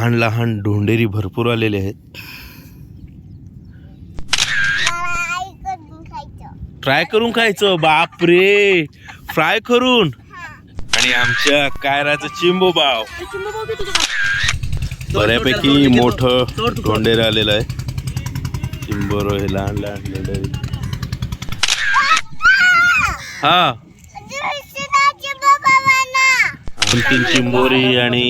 लहान लहान ढोंडेरी भरपूर आलेले आहेत. फ्राय करून खायचं. ट्राय करून खायचं बापरे. फ्राय करून. आणि आमच्या कायराचं चिंबो बाव बऱ्यापैकी मोठं ढोंडेर आलेलं आहे. चिंबोरो हे लहान लहान ढोंडेरी. हा दोन तीन चिंबोरी आणि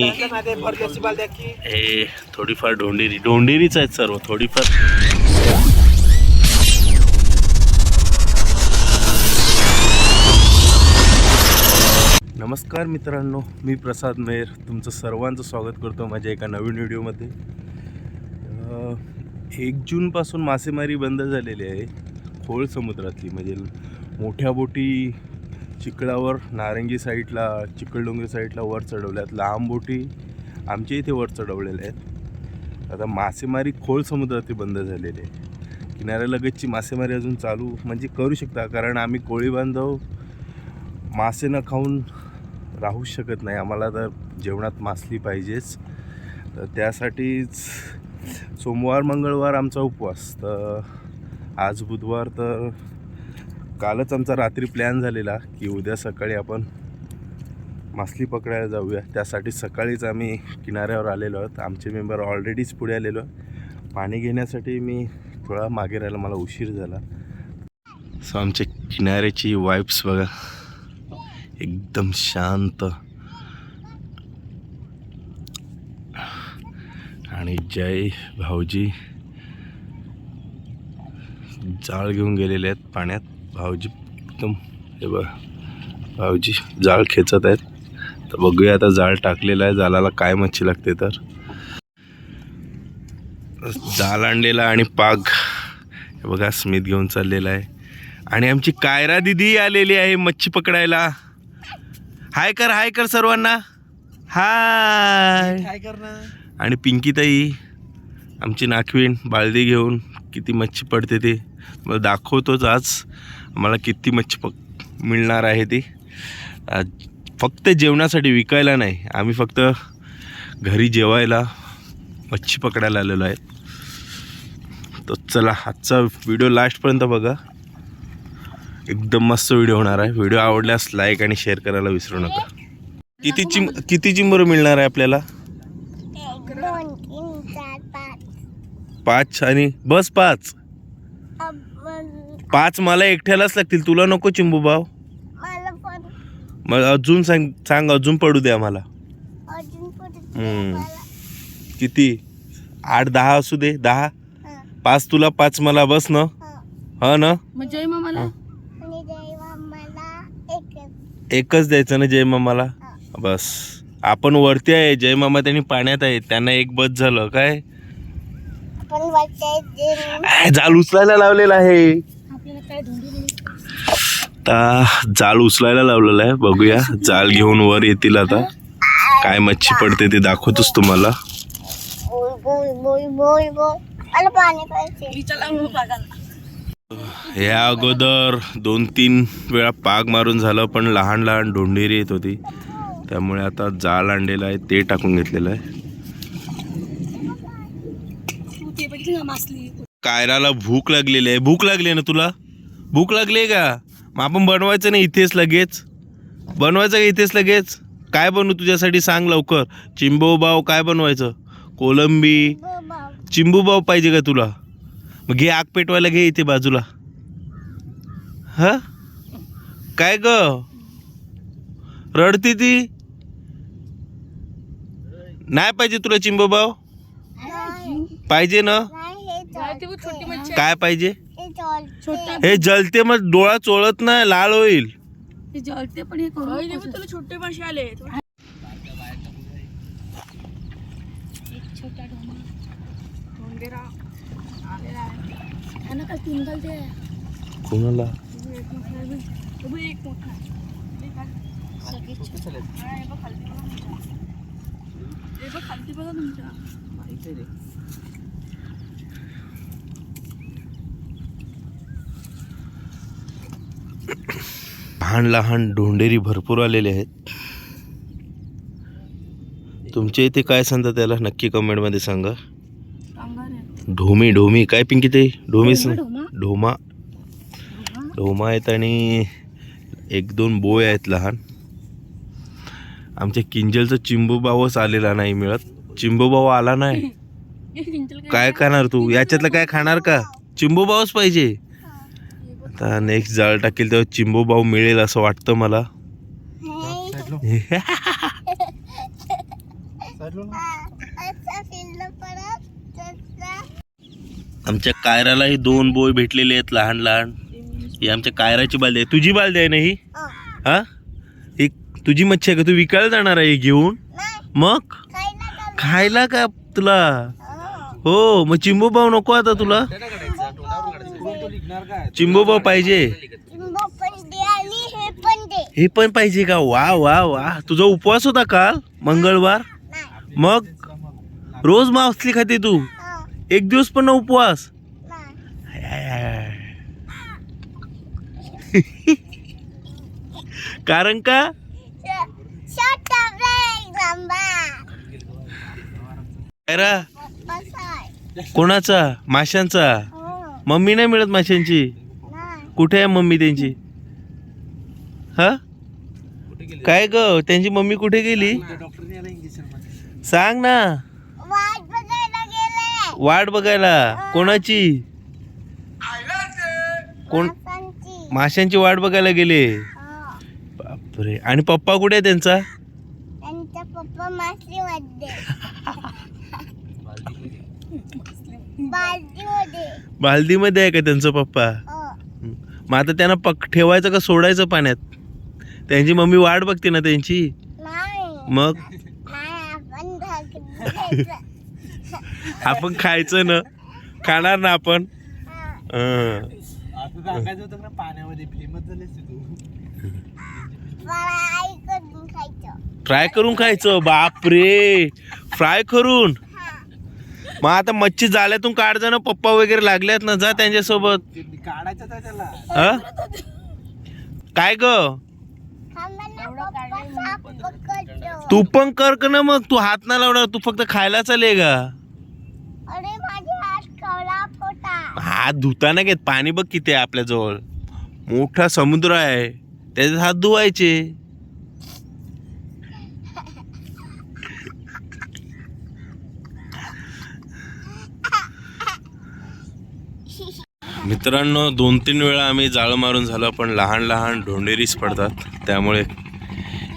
हे थोडीफार ढोंडेरी. ढोंडेरीच आहेत सर्व थोडीफार. नमस्कार मित्रांनो मी प्रसाद मेहर तुमचं सर्वांचं स्वागत करतो माझ्या एका नवीन व्हिडिओमध्ये. एक जूनपासून मासेमारी बंद झालेली आहे खोल समुद्रातली. म्हणजे मोठ्या बोटी चिखलावर नारंगी साईडला चिखलडोंगरी साईडला वर चढवल्या आहेत लांब बोटी आमच्या इथे वर चढवलेल्या आहेत. आता मासेमारी खोल समुद्रातली बंद झालेली आहे. किनाऱ्यालगतची मासेमारी अजून चालू म्हणजे करू शकता कारण आम्ही कोळी बांधव मासे न खाऊन राहूच शकत नाही. आम्हाला तर जेवणात मासली पाहिजेच. तर त्यासाठीच सोमवार मंगळवार आमचा उपवास. तर आज बुधवार तर कालच आमचा रात्री प्लॅन झालेला की उद्या सकाळी आपण मासली पकडायला जाऊया. त्यासाठी सकाळीच आम्ही किनाऱ्यावर आलेलो आहोत. आमचे मेंबर ऑलरेडीच पुढे आलेलो पाणी घेण्यासाठी मी थोडा मागे राहिला. मला उशीर झाला. सो आमच्या किनाऱ्याची वाईब्स बघा. एकदम शांत. आणि जय भाऊजी. जाळ घेऊन गेलेले आहेत पाण्यात. भाऊजी एकदम हे बघ. भाऊजी जाळ खेचत आहेत. तर बघूया आता जाळ टाकलेला आहे. जाळाला काय मच्छी लागते तर? जाळ आणलेला आणि पाग. हे बघा स्मित घेऊन चाललेला आहे. आणि आमची कायरा दिदी आलेली आहे मच्छी पकडायला. हाय कर हाय कर सर्वांना. हाय. काय करणार आणि पिंकीताई आमची नाखवीण बाळदी घेऊन किती मच्छी पडते ते. मला दाखवतोच आज. आम्हाला किती मच्छी पक मिळणार आहे ती? फक्त जेवणासाठी विकायला नाही. आम्ही फक्त घरी जेवायला मच्छी पकडायला आलेलो आहे. तर चला आजचा व्हिडिओ लास्टपर्यंत बघा. एकदम मस्त व्हिडिओ होणार आहे. व्हिडिओ आवडल्यास लाईक आणि शेअर करायला विसरू नका. किती चिम किती चिंबर मिळणार आहे आपल्याला? पाच आणि बस पाच. पाच मला एकट्यालाच लागतील. तुला नको चिंबू भाव मला पण. मग अजून सांग सांग अजून पडू द्या मला. अजून हम्म. किती? आठ दहा असू दे दहा. हं, पाच तुला पाच मला बस ना. हं. ना? म्हणजे मामाला. आणि जेव्हा मला एक एकच द्यायचं ना जय मामाला? बस. आपण वरती आहे जय मामा त्यांनी पाण्यात आहे. त्यांना एक बस झालं काय? पण वाचायचे आय, जाल उचलायला लावलेला आहे. आता जाल उचलायला लावलेला आहे बघूया. जाल घेऊन वर येतील आता. काय मच्छी पडते ते दाखवतोच तुम्हाला. या अगोदर दोन तीन वेळा पाग मारून झालं पण लहान लहान ढोंढेरी येत होती. त्यामुळे आता जाळ आणलेलं आहे ते टाकून घेतलेलं आहे. ना कायराला भूक लागलेली आहे. भूक लागली आहे ना तुला? भूक लागली आहे का? मग आपण बनवायचं नाही इथेच लगेच. बनवायचं का इथेच लगेच? काय बनवू तुझ्यासाठी सांग लवकर. चिंबो बाव काय बनवायचं? कोलंबी. बाबा चिंबू बाव पाहिजे का तुला? मग घे आग पेटवायला घे इथे बाजूला. ह? काय ग? रडती ती? नाही पाहिजे तुला चिंबू बाव नाही. पाहिजे ना? काय पाहिजे? हे हे जलते मग डोळा चोळत नाही लाल होईल. ते जळते पण हे तुला छोटे मासे आले. कोणाला? एक मोठा. आहे बघ. तो बघ एक मोठा आहे. हे काय? हा, हे बघ खालती बघा तुमच्या. हे बघ खालती बघा तुमच्या लहान लहान ढोंडेरी भरपूर आलेले आहेत. तुमच्या इथे काय सांगता त्याला? नक्की कमेंटमध्ये सांगा. ढोमी ढोमी काय पिंकी ते? ढोमा? ढोमा ढोमा आहेत आणि एक दोन बोय आहेत लहान. आमच्या किंजलचा चिंबू भावच आलेला नाही मिळत. चिंबू भाऊ आला नाही. काय खाणार तू? याच्यातलं काय खाणार का? चिंबू भाऊच पाहिजे. आता नेक्स्ट जाळ टाकेल तेव्हा चिंबू भाऊ मिळेल असं वाटतं मला. आमच्या कायराला ही आमच्या दोन बोय भेटलेले आहेत लहान लहान. ही आमच्या कायराची बालदी आहे. तुझी बालदी आहे ना ही? हा? ही तुझी मच्छी आहे का? तू विकायला जाणार आहे घेऊन? मग? खायला का तुला? हो. हो मग चिंबू भाऊ नको आता तुला. चिंबू भाऊ पाहिजे. हे पण हे पाहिजे का? वा वा वा. तुझा उपवास होता काल मंगळवार? मग रोज मासली खाते तू. एक दिवस पण ना उपवास? कारण का. कोणाचा? माशांचा. मम्मी नाही मिळत माशांची. कुठे आहे मम्मी त्यांची? हा? काय ग? त्यांची मम्मी कुठे गेली? सांग ना. वाट बघायला गेले. वाट बघायला. कोणाची? कोण. माशांची. वाट बघायला गेले. हो. बापरे. आणि पप्पा कुठे आहे त्यांचा? त्यांचा पप्पा बालदीमध्ये आहे का त्यांचा पप्पा? हो. मग आता त्यांना पक ठेवायचं का सोडायचं पाण्यात? त्यांची मम्मी वाट बघते ना त्यांची? नाही. मग? आपण खायचं ना? खाणार ना आपण? फ्राय करून खायचं. बापरे! फ्राय करून. मग आता मच्छी जाळ्यातून काढजा ना पप्पा वगैरे लागल्यात ना जा त्यांच्यासोबत. हं? काय ग? तू पण कर का ना मग तू हात ना लावणार तू फक्त खायला चाले का अरे माझे हात कवला फोटा हात धुताना घेत पाणी बघ किती आहे आपल्याजवळ. मोठा समुद्र आहे त्याच्यात हात धुवायचे. मित्रांनो दोन तीन वेळा आम्ही जाळं मारून झालं पण लहान लहान ढोंडेरीच पडतात. त्यामुळे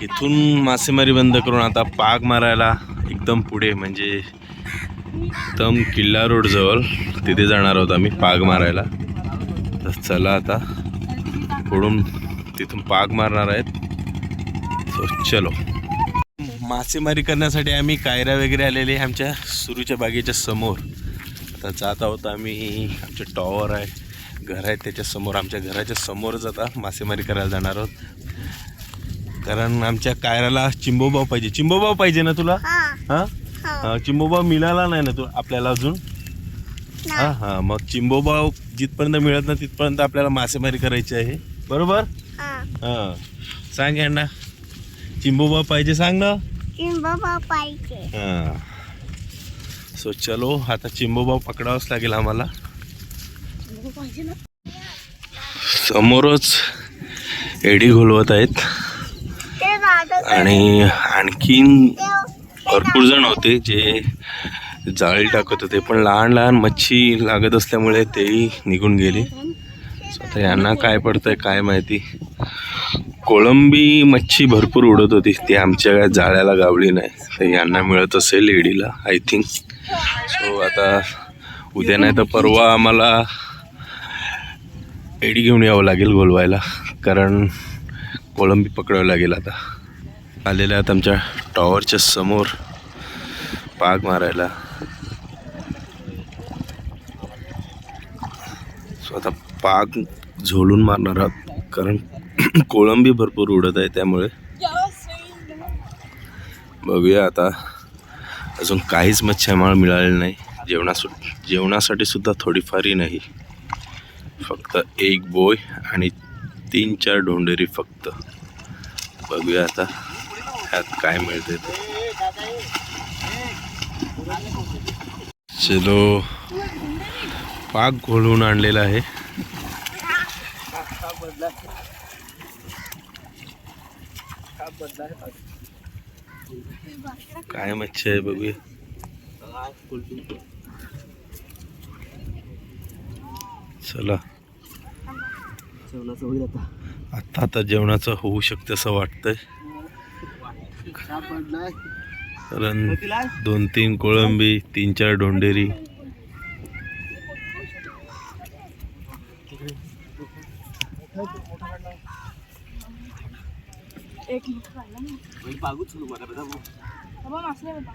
इथून मासेमारी बंद करून आता पाग मारायला एकदम पुढे म्हणजे एकदम किल्ला रोडजवळ तिथे जाणार आहोत आम्ही पाग मारायला. तर चला आता पुढून तिथून पाग मारणार आहेत. सो चलो. मासेमारी करण्यासाठी आम्ही कायरा वगैरे आलेले आमच्या सुरूच्या बागेच्या समोर. आता जात आहोत आम्ही. आमचे टॉवर आहे. घर आहे त्याच्यासमोर आमच्या घराच्या समोरच आता मासेमारी करायला जाणार आहोत. कारण आमच्या कायराला चिंबोबाव पाहिजे. चिंबोबाव पाहिजे ना तुला? हा. हां? चिंबोबाव मिळाला नाही ना तू आपल्याला अजून? हा हा. मग चिंबोबाव जिथपर्यंत मिळत ना तिथपर्यंत आपल्याला मासेमारी करायची आहे. बरोबर? हा. हा. सांग यांना चिंबोबाव पाहिजे सांग ना. चिंबा पाहिजे. हा. सो चलो आता चिंबोबाव पकडावंच लागेल आम्हाला. समोरच एडी घोलवत आहेत. आणि आणखीन भरपूर जण होते जे जाळी टाकत होते पण लहान लहान मच्छी लागत असल्यामुळे तेही निघून गेले. आता यांना काय पडतंय काय माहिती. कोळंबी मच्छी भरपूर उडत होती. ती आमच्या काय जाळ्याला गावली नाही. तर यांना मिळत असेल एडीला आय थिंक सो आता उद्या नाही तर परवा आम्हाला एडी घेऊन यावं लागेल गोलवायला कारण कोळंबी पकडावं लागेल आता. आलेल्या आहेत आमच्या टॉवरच्या समोर पाग मारायला. सो आता पाग झोलून मारणार आहोत. कारण कोळंबी भरपूर उडत आहे त्यामुळे. बघूया आता. अजून काहीच मच्छ्यामाळ आम्हाला मिळालेली नाही. जेवणासु जेवणासाठी सुद्धा थोडीफारही नाही. फक्त एक बोय आणि तीन चार ढोंडेरी फक्त. बघूया आता ह्यात काय मिळते ते. चलो. पाक घोळून आणलेला आहे. काय मच्छी आहे बघूया. चला. आता आता जेवणाचं होऊ शकतं असं वाटतंय. कारण दोन तीन कोळंबी तीन चार डोंडेरी. एक मोठा राहिला ना. बाबा मासले होता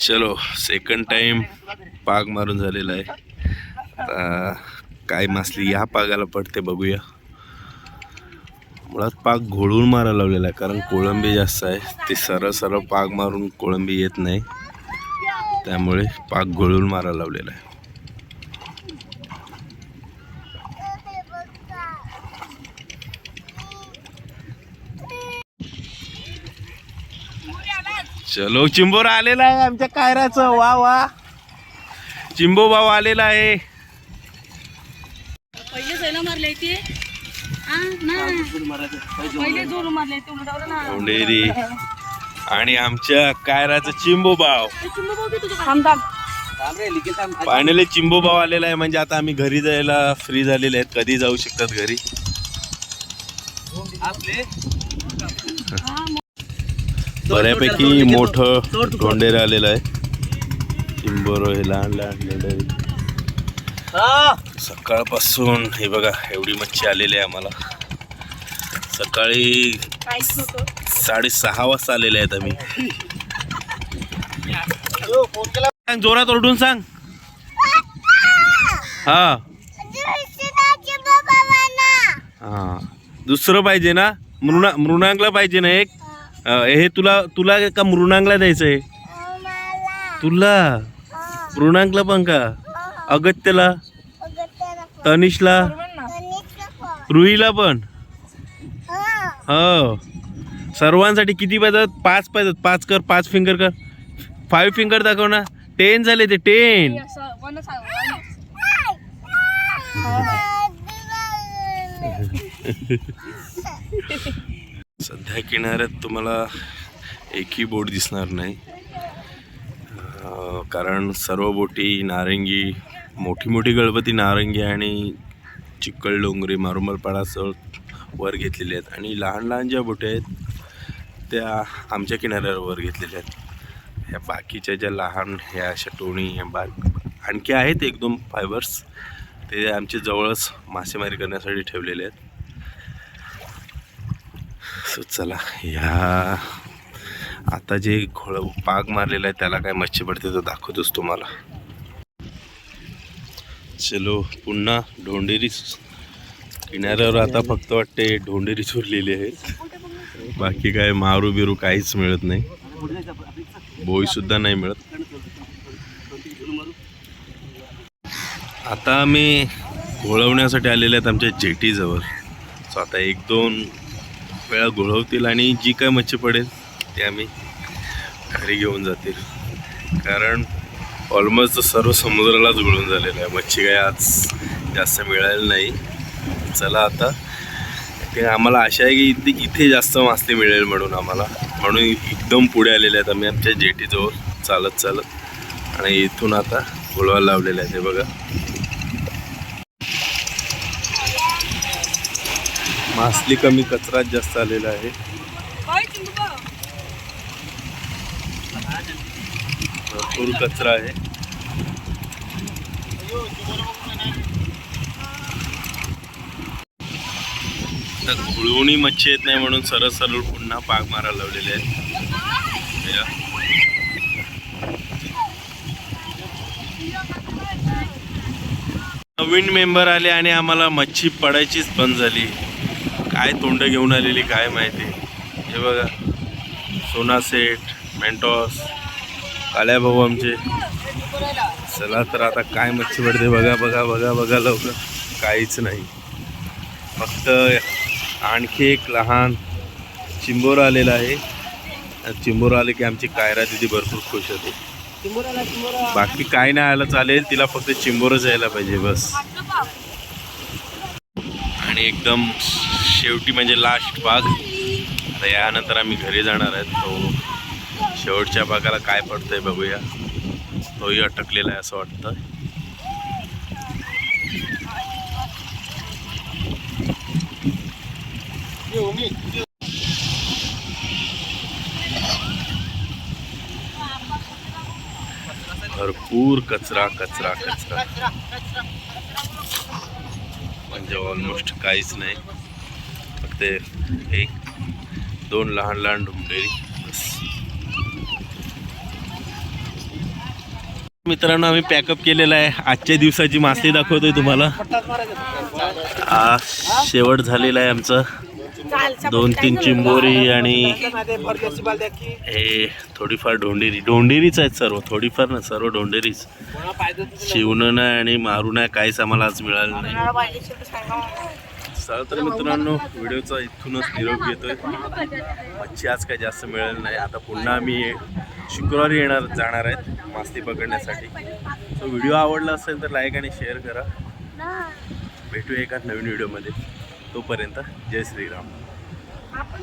चलो सेकंड टाइम पाग मारून झालेला आहे. आता काय मासली या पागाला पडते बघूया. मुळात पाग घोळून मारायला लावलेला आहे कारण कोळंबी जास्त आहे. ते सरळ सरळ पाग मारून कोळंबी येत नाही. त्यामुळे पाग घोळून मारायला लावलेला आहे. चलो चिंबोर आलेला आहे आमच्या कायराचं वा वा. चिंबो भाऊ आलेला आहे. पहिले सैला मारले ते हा पहिले जोर मारले आणि आमच्या कायराचं चिंबो भाव थांब थांब. फायनली चिंबो भाव आलेला आहे. म्हणजे आता आम्ही घरी जायला फ्री झालेले आहेत. कधी जाऊ शकतात घरी? हा बऱ्यापैकी मोठं डोंडेर आलेलं आहे. चिंबोरो हे लहान लहान डोंडेरी सकाळपासून हे बघा एवढी मच्छी आलेली आहे आम्हाला. सकाळी साडेसहा वाजता आलेले आहेत आम्ही. सांग जोरात ओरडून सांग. हा. हा दुसरं पाहिजे ना मृणा मृणांगला पाहिजे ना एक. हे तुला तुला का मृणांगला द्यायचं आहे तुला? मृणांकला पण का? अगत्याला? तनिषला रुईला पण? हो. सर्वांसाठी किती पाहिजेत? पाच पाहिजेत. पाच कर पाच फिंगर कर. फाईव्ह फिंगर दाखव ना. टेन झाले ते टेन सध्या किनाऱ्यात तुम्हाला एकही बोट दिसणार नाही. कारण सर्व बोटी नारंगी मोठी मोठी गणपती नारंगी आणि चिक्कल डोंगरी मारुमलपाडासह वर घेतलेले आहेत. आणि लहान लहान ज्या बोटी आहेत त्या आमच्या किनाऱ्यावर घेतलेल्या आहेत. ह्या बाकीच्या ज्या लहान ह्या अशा टोणी ह्या बा आणखी आहेत एक दोन फायबर्स ते आमच्या जवळच मासेमारी करण्यासाठी ठेवलेले आहेत. सो चला ह्या आता जे घोळ पाग मारलेला आहे त्याला काय मच्छी पडते तो दाखवतोच तुम्हाला. चलो पुन्हा ढोंडेरी किनाऱ्यावर आता फक्त वाटते ढोंडेरी चोरलेली आहे बाकी काय मारू बिरू काहीच मिळत नाही. बोई सुद्धा नाही मिळत. आता आम्ही घोळवण्यासाठी आलेले आहेत आमच्या जेटीजवळ. सो आता एक दोन वेळा घोळवतील आणि जी काय मच्छी पडेल ते आम्ही घरी घेऊन जातील. कारण ऑलमोस्ट सर्व समुद्रालाच गुळून झालेलं आहे. मच्छी काय आज जास्त मिळाली नाही. चला आता. ते आम्हाला आशा आहे की इथे इथे जास्त मासे मिळेल म्हणून आम्हाला. म्हणून एकदम पुढे आलेले आहेत आम्ही आमच्या जेटीजवळ. चालत चालत. आणि इथून आता घोळवायला लावलेले आहेत ते बघा. मासली कमी कचराच जास्त आलेला आहे. भरपूर कचरा आहे. आता घुळवणी मच्छी येत नाही म्हणून सरळ सरळ पुन्हा पाग मारायला लावलेले आहेत. नवीन मेंबर आले आणि आम्हाला मच्छी पडायचीच बंद झाली. काय तोंड घेऊन आलेली काय माहिती? हे बघा. सोना सेट मेंटॉस काळ्या भाऊ आमचे. चला तर आता काय मच्छी पडते बघा बघा बघा बघा लवकर. काहीच नाही. फक्त आणखी एक लहान चिंबोर आलेला आहे. चिंबोर आले की आमची कायरा दिदी भरपूर खुश होते. बाकी काय नाही आलं चालेल. तिला फक्त चिंबोरच यायला पाहिजे बस. आणि एकदम शेवटी म्हणजे लास्ट भाग. आता यानंतर आम्ही घरी जाणार आहेत. तो शेवटच्या भागाला काय पडतं आहे बघूया. तोही अटकलेला आहे असं वाटतं. भरपूर कचरा कचरा कचरा. म्हणजे ऑलमोस्ट काहीच नाही. फक्त एक दोन लहान लहान ढुंगेरी मित्रांनो आम्ही पॅकअप केलेला आहे. आजच्या दिवसाची मासे दाखवतोय तुम्हाला. आज शेवट झालेला आहे आमचं. दोन तीन चिंबोरी आणि हे थोडीफार ढोंडेरी ढोंडेरीच आहेत सर्व. थोडीफार ना सर्व ढोंडेरीच शिवणं नाही आणि मारू नाही काहीच आम्हाला आज मिळालं नाही. चला तर मित्रांनो व्हिडिओचा इथूनच निरोप घेतोय. मच्छी आज काही जास्त मिळाली नाही. आता पुन्हा आम्ही शुक्रवारी येणार जाणार आहेत मासे पकडण्यासाठी. तो व्हिडिओ आवडला असेल तर लाईक आणि शेअर करा. भेटूया एका नवीन व्हिडिओमध्ये. तोपर्यंत जय श्रीराम. आपण